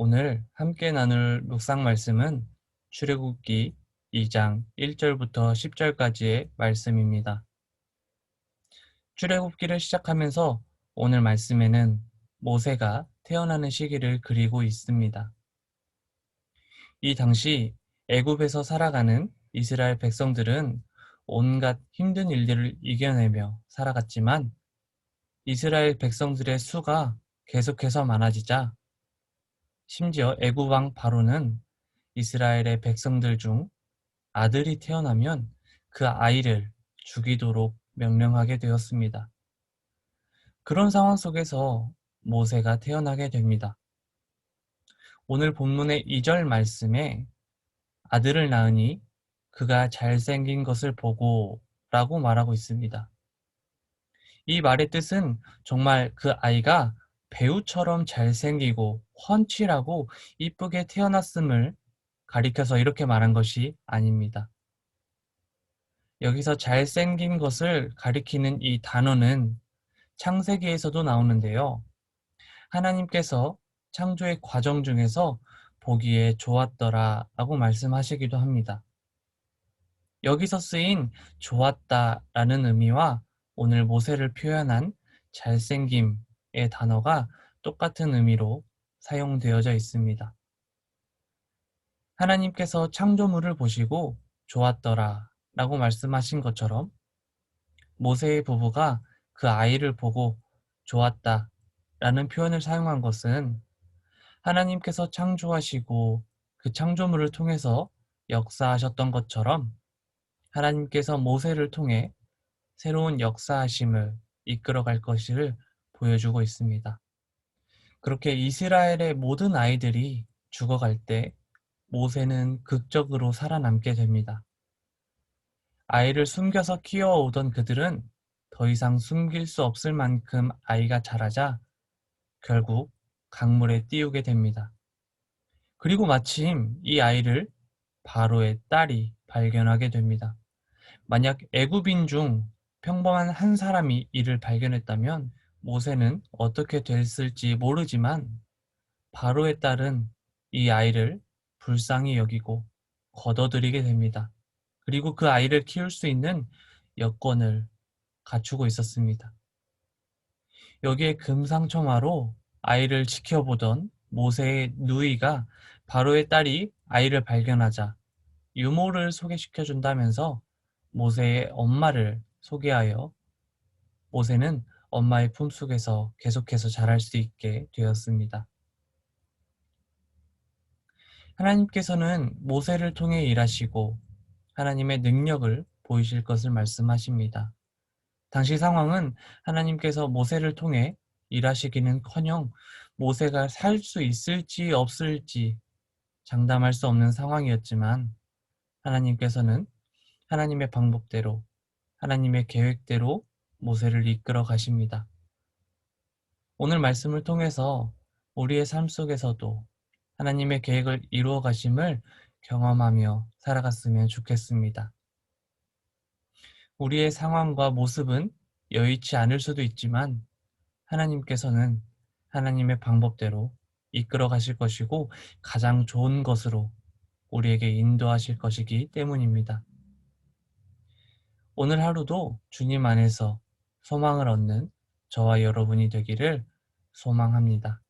오늘 함께 나눌 묵상 말씀은 출애굽기 2장 1절부터 10절까지의 말씀입니다. 출애굽기를 시작하면서 오늘 말씀에는 모세가 태어나는 시기를 그리고 있습니다. 이 당시 애굽에서 살아가는 이스라엘 백성들은 온갖 힘든 일들을 이겨내며 살아갔지만 이스라엘 백성들의 수가 계속해서 많아지자 심지어 애굽 왕 바로는 이스라엘의 백성들 중 아들이 태어나면 그 아이를 죽이도록 명령하게 되었습니다. 그런 상황 속에서 모세가 태어나게 됩니다. 오늘 본문의 2절 말씀에 아들을 낳으니 그가 잘생긴 것을 보고 라고 말하고 있습니다. 이 말의 뜻은 정말 그 아이가 배우처럼 잘생기고 훤칠하고 이쁘게 태어났음을 가리켜서 이렇게 말한 것이 아닙니다. 여기서 잘생긴 것을 가리키는 이 단어는 창세기에서도 나오는데요. 하나님께서 창조의 과정 중에서 보기에 좋았더라 라고 말씀하시기도 합니다. 여기서 쓰인 좋았다 라는 의미와 오늘 모세를 표현한 잘생김 의 단어가 똑같은 의미로 사용되어져 있습니다. 하나님께서 창조물을 보시고 좋았더라 라고 말씀하신 것처럼 모세의 부부가 그 아이를 보고 좋았다 라는 표현을 사용한 것은 하나님께서 창조하시고 그 창조물을 통해서 역사하셨던 것처럼 하나님께서 모세를 통해 새로운 역사하심을 이끌어갈 것을 보여주고 있습니다. 그렇게 이스라엘의 모든 아이들이 죽어갈 때 모세는 극적으로 살아남게 됩니다. 아이를 숨겨서 키워오던 그들은 더 이상 숨길 수 없을 만큼 아이가 자라자 결국 강물에 띄우게 됩니다. 그리고 마침 이 아이를 바로의 딸이 발견하게 됩니다. 만약 애굽인 중 평범한 한 사람이 이를 발견했다면 모세는 어떻게 됐을지 모르지만 바로의 딸은 이 아이를 불쌍히 여기고 걷어들이게 됩니다. 그리고 그 아이를 키울 수 있는 여건을 갖추고 있었습니다. 여기에 금상첨화로 아이를 지켜보던 모세의 누이가 바로의 딸이 아이를 발견하자 유모를 소개시켜 준다면서 모세의 엄마를 소개하여 모세는 엄마의 품속에서 계속해서 자랄 수 있게 되었습니다. 하나님께서는 모세를 통해 일하시고 하나님의 능력을 보이실 것을 말씀하십니다. 당시 상황은 하나님께서 모세를 통해 일하시기는 커녕 모세가 살 수 있을지 없을지 장담할 수 없는 상황이었지만 하나님께서는 하나님의 방법대로 하나님의 계획대로 모세를 이끌어 가십니다. 오늘 말씀을 통해서 우리의 삶 속에서도 하나님의 계획을 이루어 가심을 경험하며 살아갔으면 좋겠습니다. 우리의 상황과 모습은 여의치 않을 수도 있지만 하나님께서는 하나님의 방법대로 이끌어 가실 것이고 가장 좋은 것으로 우리에게 인도하실 것이기 때문입니다. 오늘 하루도 주님 안에서 소망을 얻는 저와 여러분이 되기를 소망합니다.